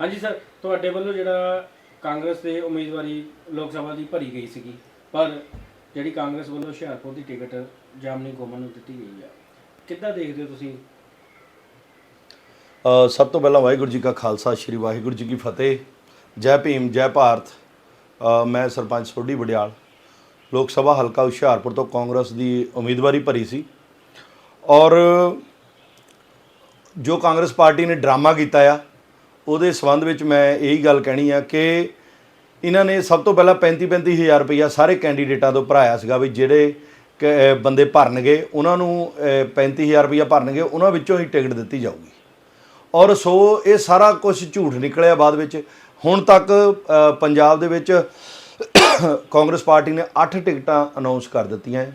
ਹਾਂਜੀ ਸਰ ਤੁਹਾਡੇ ਵੱਲੋਂ ਜਿਹੜਾ ਕਾਂਗਰਸ ਦੇ ਉਮੀਦਵਾਰੀ ਲੋਕ ਸਭਾ ਦੀ ਭਰੀ ਗਈ ਸੀਗੀ ਪਰ ਜਿਹੜੀ ਕਾਂਗਰਸ ਵੱਲੋਂ ਹੁਸ਼ਿਆਰਪੁਰ ਦੀ ਟਿਕਟ ਜਾਮਨੀ ਗੋਮਨ ਨੂੰ ਦਿੱਤੀ ਗਈ ਆ ਕਿੱਦਾਂ ਦੇਖਦੇ ਹੋ ਤੁਸੀਂ? ਅ, ਸਭ ਤੋਂ ਪਹਿਲਾਂ ਵਾਹਿਗੁਰੂ ਜੀ ਕਾ ਖਾਲਸਾ ਸ੍ਰੀ ਵਾਹਿਗੁਰੂ ਜੀ ਕੀ ਫਤਿਹ। ਜੈ ਭੀਮ ਜੈ ਭਾਰਤ। ਅ, ਮੈਂ ਸਰਪੰਚ ਸੋਢੀ ਵਡਿਆਲ। ਲੋਕ ਸਭਾ ਹਲਕਾ ਹੁਸ਼ਿਆਰਪੁਰ ਤੋਂ ਕਾਂਗਰਸ ਦੀ ਉਮੀਦਵਾਰੀ ਭਰੀ ਸੀ। ਔਰ ਜੋ ਕਾਂਗਰਸ ਪਾਰਟੀ ਨੇ ਡਰਾਮਾ ਕੀਤਾ ਆ ਉਹਦੇ ਸੰਬੰਧ ਵਿੱਚ ਮੈਂ ਇਹੀ ਗੱਲ ਕਹਿਣੀ ਆ ਕਿ ਇਹਨਾਂ ਨੇ ਸਭ ਤੋਂ ਪਹਿਲਾਂ 35 35000 ਰੁਪਈਆ ਸਾਰੇ ਕੈਂਡੀਡੇਟਾਂ ਤੋਂ ਭਰਾਇਆ ਸੀਗਾ ਵੀ ਜਿਹੜੇ ਕ- ਬੰਦੇ ਭਰਨਗੇ ਉਹਨਾਂ ਨੂੰ ਅ, 35000 ਰੁਪਈਆ ਭਰਨਗੇ ਉਹਨਾਂ ਵਿੱਚੋਂ ਹੀ ਟਿਕਟ ਦਿੱਤੀ ਜਾਊਗੀ। ਔਰ ਸੋ ਇਹ ਸਾਰਾ ਕੁਝ ਝੂਠ ਨਿਕਲਿਆ ਬਾਅਦ ਵਿੱਚ। ਹੁਣ ਤੱਕ ਪੰਜਾਬ ਦੇ ਵਿੱਚ ਕਾਂਗਰਸ ਪਾਰਟੀ ਨੇ 8 ਟਿਕਟਾਂ ਅਨਾਉਂਸ ਕਰ ਦਿੱਤੀਆਂ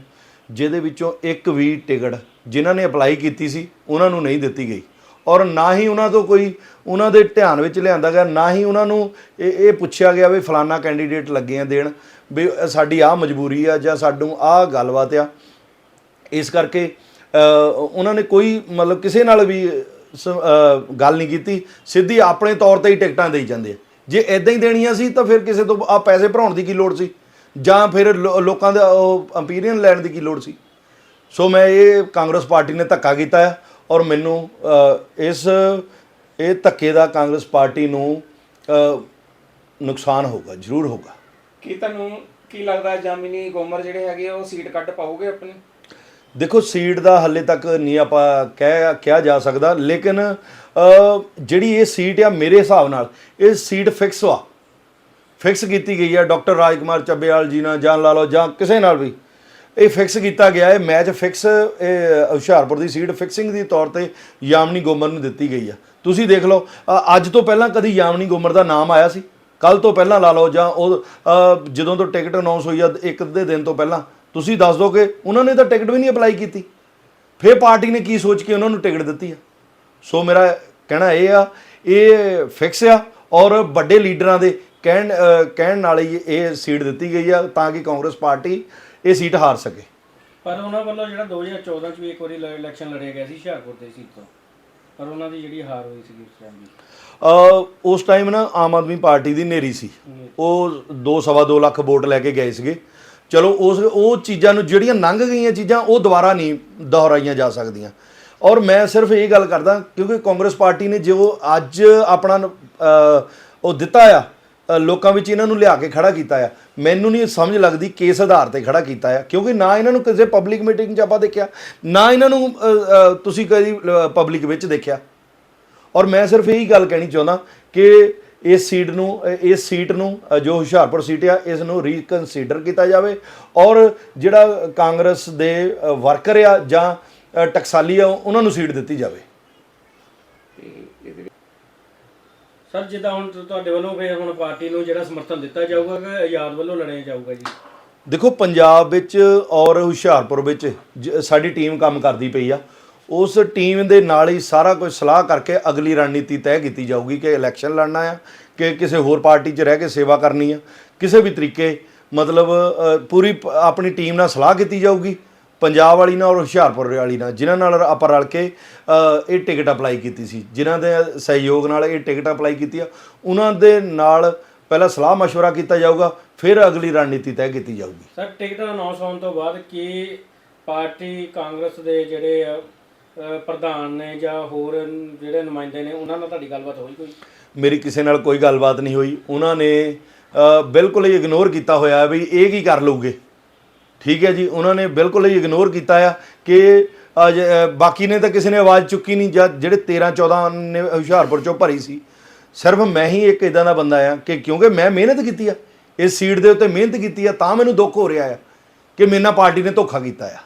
ਜਿਹਦੇ ਵਿੱਚੋਂ ਇੱਕ ਵੀ ਟਿਕਟ ਜਿਨ੍ਹਾਂ ਨੇ ਅਪਲਾਈ ਕੀਤੀ ਸੀ ਉਹਨਾਂ ਨੂੰ ਨਹੀਂ ਦਿੱਤੀ ਗਈ। ਔਰ ਨਾ ਹੀ ਉਹਨਾਂ ਤੋਂ ਕੋਈ, ਉਹਨਾਂ ਦੇ ਧਿਆਨ ਵਿੱਚ ਲਿਆਂਦਾ ਗਿਆ, ਨਾ ਹੀ ਉਹਨਾਂ ਨੂੰ ਇਹ ਇਹ ਪੁੱਛਿਆ ਗਿਆ ਵੀ ਫਲਾਨਾ ਕੈਂਡੀਡੇਟ ਲੱਗੇ ਆ ਦੇਣ, ਵੀ ਸਾਡੀ ਆਹ ਮਜਬੂਰੀ ਆ ਜਾਂ ਸਾਨੂੰ ਆਹ ਗੱਲਬਾਤ ਆ। ਇਸ ਕਰਕੇ ਉਹਨਾਂ ਨੇ ਕੋਈ ਮਤਲਬ ਕਿਸੇ ਨਾਲ ਵੀ ਸ- ਗੱਲ ਨਹੀਂ ਕੀਤੀ, ਸਿੱਧੀ ਆਪਣੇ ਤੌਰ ਤੇ ਹੀ ਟਿਕਟਾਂ ਦੇਈ ਜਾਂਦੇ ਜੇ ਇਦਾਂ ਹੀ ਦੇਣੀਆਂ ਸੀ ਤਾਂ ਫਿਰ ਕਿਸੇ ਤੋਂ ਆ ਪੈਸੇ ਭਰਾਉਣ ਦੀ ਕੀ ਲੋੜ ਸੀ? ਜਾਂ ਫਿਰ ਲੋ- ਲੋਕਾਂ ਦਾ ਉਹ ਅੰਪੀਰੀਅਨ ਲੈਣ ਦੀ ਕੀ ਲੋੜ ਸੀ? ਸੋ ਮੈਂ ਇਹ ਕਾਂਗਰਸ ਪਾਰਟੀ ਨੇ ਧੱਕਾ ਕੀਤਾ ਹੈ ਔਰ ਮੈਨੂੰ ਇਸ ਇਹ ਧੱਕੇ ਦਾ ਕਾਂਗਰਸ ਪਾਰਟੀ ਨੂੰ ਨੁਕਸਾਨ ਹੋਗਾ ਜ਼ਰੂਰ ਹੋਗਾ ਕੀ ਤੁਹਾਨੂੰ ਕੀ ਲੱਗਦਾ ਜਾਮਿਨੀ ਗੋਮਰ ਜਿਹੜੇ ਹੈਗੇ ਆ, ਉਹ ਸੀਟ ਕੱਢ ਪਾਉਗੇ ਆਪਣੀ? ਦੇਖੋ ਸੀਟ ਦਾ ਹੱਲੇ ਤੱਕ ਨਹੀਂ ਆਪਾਂ ਕਹਿ ਕਿਹਾ ਜਾ ਸਕਦਾ ਲੇਕਿਨ ਜਿਹੜੀ ਇਹ ਸੀਟ ਆ ਮੇਰੇ ਹਿਸਾਬ ਨਾਲ ਇਹ ਸੀਟ ਫਿਕਸ ਵਾ। ਫਿਕਸ ਕੀਤੀ ਗਈ ਹੈ ਡਾਕਟਰ ਰਾਜਕੁਮਾਰ ਚੱਬੇਵਾਲ ਜੀ ਨਾਲ ਜਾਂ ਲਾ ਲਓ ਜਾਂ ਕਿਸੇ ਨਾਲ ਵੀ। ਇਹ ਫਿਕਸ ਕੀਤਾ ਗਿਆ ਹੈ ਮੈਚ ਫਿਕਸ ਇਹ ਹੁਸ਼ਿਆਰਪੁਰ ਦੀ ਸੀਟ ਫਿਕਸਿੰਗ ਦੀ ਤੌਰ ਤੇ ਯਾਮਨੀ ਗੋਮਰ ਨੂੰ ਦਿੱਤੀ ਗਈ ਆ। ਤੁਸੀਂ ਦੇਖ ਲਓ ਅ, ਅੱਜ ਤੋਂ ਪਹਿਲਾਂ ਕਦੀ ਯਾਮਨੀ ਗੋਮਰ ਦਾ ਨਾਮ ਆਇਆ ਸੀ? ਕੱਲ ਤੋਂ ਪਹਿਲਾਂ ਲਾ ਲਓ ਜਾਂ ਉਹ ਅ, ਜਦੋਂ ਤੋਂ ਟਿਕਟ ਅਨਾਉਂਸ ਹੋਈ ਆ ਇੱਕ ਦੇ ਦਿਨ ਤੋਂ ਪਹਿਲਾਂ। ਤੁਸੀਂ ਦੱਸ ਦਿਓ ਕਿ ਉਹਨਾਂ ਨੇ ਤਾਂ ਟਿਕਟ ਵੀ ਨਹੀਂ ਅਪਲਾਈ ਕੀਤੀ। ਫਿਰ ਪਾਰਟੀ ਨੇ ਕੀ ਸੋਚ ਕੇ ਉਹਨਾਂ ਨੂੰ ਟਿਕਟ ਦਿੱਤੀ ਆ? ਸੋ ਮੇਰਾ ਕਹਿਣਾ ਇਹ ਆ ਇਹ ਫਿਕਸ ਆ ਔਰ ਵੱਡੇ ਲੀਡਰਾਂ ਦੇ ਕਹਿਣ ਅ, ਕਹਿਣ ਨਾਲ ਹੀ ਇਹ ਸੀਟ ਦਿੱਤੀ ਗਈ ਆ ਤਾਂ ਕਿ ਕਾਂਗਰਸ ਪਾਰਟੀ ਇਹ ਸੀਟ ਹਾਰ ਸਕੇ। ਪਰ ਉਹਨਾਂ ਵੱਲੋਂ ਜਿਹੜਾ 2014 ਚ ਵੀ ਇੱਕ ਵਾਰੀ ਇਲੈਕਸ਼ਨ ਲੜਿਆ ਗਿਆ ਸੀ ਹੁਸ਼ਿਆਰਪੁਰ ਦੇ ਸੀਟ ਤੋਂ ਪਰ ਉਹਨਾਂ ਦੀ ਜਿਹੜੀ ਹਾਰ ਹੋਈ ਸੀ ਉਸ ਟਾਈਮ ਦੀ। ਅ, ਉਸ ਟਾਈਮ ਨਾ ਆਮ ਆਦਮੀ ਪਾਰਟੀ ਦੀ ਨੇਰੀ ਸੀ। ਉਹ 2.5 ਲੱਖ ਵੋਟ ਲੈ ਕੇ ਗਏ ਸੀਗੇ। ਚਲੋ ਉਸ ਉਹ ਚੀਜ਼ਾਂ ਨੂੰ ਜਿਹੜੀਆਂ ਲੰਘ ਗਈਆਂ ਚੀਜ਼ਾਂ ਉਹ ਦੁਬਾਰਾ ਨਹੀਂ ਦੁਹਰਾਈਆਂ ਜਾ ਸਕਦੀਆਂ। ਔਰ ਮੈਂ ਸਿਰਫ ਇਹ ਗੱਲ ਕਰਦਾ ਕਿਉਂਕਿ ਕਾਂਗਰਸ ਪਾਰਟੀ ਨੇ ਜੋ ਅੱਜ ਆਪਣਾ ਅ, ਉਹ ਦਿੱਤਾ ਆ ਲੋਕਾਂ ਵਿੱਚ ਇਹਨਾਂ ਨੂੰ ਲਿਆ ਕੇ ਖੜਾ ਕੀਤਾ ਆ। ਮੈਨੂੰ ਨਹੀਂ ਸਮਝ ਲੱਗਦੀ ਕਿਸ ਆਧਾਰ ਤੇ ਖੜਾ ਕੀਤਾ ਆ, ਕਿਉਂਕਿ ਨਾ ਇਹਨਾਂ ਨੂੰ ਕਿਸੇ ਪਬਲਿਕ ਮੀਟਿੰਗ 'ਚ ਆਪਾਂ ਦੇਖਿਆ, ਨਾ ਇਹਨਾਂ ਨੂੰ ਤੁਸੀਂ ਕਦੀ ਪਬਲਿਕ ਵਿੱਚ ਦੇਖਿਆ। ਔਰ ਮੈਂ ਸਿਰਫ ਇਹੀ ਗੱਲ ਕਹਿਣੀ ਚਾਹੁੰਦਾ ਕਿ ਇਸ ਸੀਟ ਨੂੰ, ਇਸ ਸੀਟ ਨੂੰ ਜੋ ਹੁਸ਼ਿਆਰਪੁਰ ਸੀਟ ਆ, ਇਸ ਨੂੰ ਰੀਕਨਸੀਡਰ ਕੀਤਾ ਜਾਵੇ। ਔਰ ਜਿਹੜਾ ਕਾਂਗਰਸ ਦੇ ਵਰਕਰ ਆ ਜਾਂ ਟਕਸਾਲੀ ਆ, ਉਹਨਾਂ ਨੂੰ ਸੀਟ ਦਿੱਤੀ ਜਾਵੇ ਤੇ ਇਹਦੇ ਸਰ ਜਿੱਦਾਂ ਹੁਣ ਤੁਹਾਡੇ ਵੱਲੋਂ ਫਿਰ ਹੁਣ ਪਾਰਟੀ ਨੂੰ ਜਿਹੜਾ ਸਮਰਥਨ ਦਿੱਤਾ ਜਾਊਗਾ ਕਿ ਆਜ਼ਾਦ ਵੱਲੋਂ ਲੜਿਆ ਜਾਊਗਾ ਜੀ? ਦੇਖੋ ਪੰਜਾਬ ਵਿੱਚ ਔਰ ਹੁਸ਼ਿਆਰਪੁਰ ਵਿੱਚ ਜ- ਸਾਡੀ ਟੀਮ ਕੰਮ ਕਰਦੀ ਪਈ ਆ। ਉਸ ਟੀਮ ਦੇ ਨਾਲ ਹੀ ਸਾਰਾ ਕੁਝ ਸਲਾਹ ਕਰਕੇ ਅਗਲੀ ਰਣਨੀਤੀ ਤੈਅ ਕੀਤੀ ਜਾਊਗੀ ਕਿ ਇਲੈਕਸ਼ਨ ਲੜਨਾ ਆ ਕਿ ਕਿਸੇ ਹੋਰ ਪਾਰਟੀ 'ਚ ਰਹਿ ਕੇ ਸੇਵਾ ਕਰਨੀ ਆ। ਕਿਸੇ ਵੀ ਤਰੀਕੇ ਮਤਲਬ ਅ, ਪੂਰੀ ਪ- ਆਪਣੀ ਟੀਮ ਨਾਲ ਸਲਾਹ ਕੀਤੀ ਜਾਊਗੀ। ਪੰਜਾਬ ਵਾਲੀ ਨਾਲ ਔਰ ਹੁਸ਼ਿਆਰਪੁਰ ਵਾਲੀ ਨਾਲ ਜਿਨ੍ਹਾਂ ਨਾਲ ਆਪਾਂ ਰਲ ਕੇ ਅ, ਇਹ ਟਿਕਟ ਅਪਲਾਈ ਕੀਤੀ ਸੀ ਜਿਨ੍ਹਾਂ ਦੇ ਸਹਿਯੋਗ ਨਾਲ ਇਹ ਟਿਕਟ ਅਪਲਾਈ ਕੀਤੀ ਆ ਉਹਨਾਂ ਦੇ ਨਾਲ ਪਹਿਲਾਂ ਸਲਾਹ مشورہ ਕੀਤਾ ਜਾਊਗਾ ਫਿਰ ਅਗਲੀ ਰਣਨੀਤੀ ਤੈਅ ਕੀਤੀ ਜਾਊਗੀ ਸਰ ਟਿਕਟ ਅਨਾਉਂਸ ਹੋਣ ਤੋਂ ਬਾਅਦ ਕੀ ਪਾਰਟੀ ਕਾਂਗਰਸ ਦੇ ਜਿਹੜੇ ਅ, ਅ, ਪ੍ਰਧਾਨ ਨੇ ਜਾਂ ਹੋਰ ਜਿਹੜੇ ਨੁਮਾਇੰਦੇ ਨੇ ਉਹਨਾਂ ਨਾਲ ਤੁਹਾਡੀ ਗੱਲਬਾਤ ਹੋਈ ਕੋਈ ਮੇਰੀ ਕਿਸੇ ਨਾਲ ਕੋਈ ਗੱਲਬਾਤ ਨਹੀਂ ਹੋਈ ਉਹਨਾਂ ਨੇ ਅ, ਬਿਲਕੁਲ ਹੀ ਇਗਨੋਰ ਕੀਤਾ ਹੋਇਆ ਵੀ ਇਹ ਕੀ ਕਰ ਲਊਗੇ ਠੀਕ ਹੈ ਜੀ, ਉਹਨਾਂ ਨੇ ਬਿਲਕੁਲ ਹੀ ਇਗਨੋਰ ਕੀਤਾ ਆ ਕਿ ਅਜ- ਬਾਕੀ ਨੇ ਤਾਂ ਕਿਸੇ ਨੇ ਆਵਾਜ਼ ਚੁੱਕੀ ਨਹੀਂ, ਜਾਂ ਜਿਹੜੇ 13 14 ਨੇ ਹੁਸ਼ਿਆਰਪੁਰ ਚੋਂ ਭਰੀ ਸੀ, ਸਿਰਫ ਮੈਂ ਹੀ ਇੱਕ ਇਦਾਂ ਦਾ ਬੰਦਾ ਆ ਕਿ ਕਿਉਂਕਿ ਮੈਂ ਮਿਹਨਤ ਕੀਤੀ ਆ, ਇਸ ਸੀਟ ਦੇ ਉੱਤੇ ਮਿਹਨਤ ਕੀਤੀ ਆ, ਤਾਂ ਮੈਨੂੰ ਦੁੱਖ ਹੋ ਰਿਹਾ ਆ ਕਿ ਮੇਰੇ ਨਾਲ ਪਾਰਟੀ ਨੇ ਧੋਖਾ ਕੀਤਾ ਆ।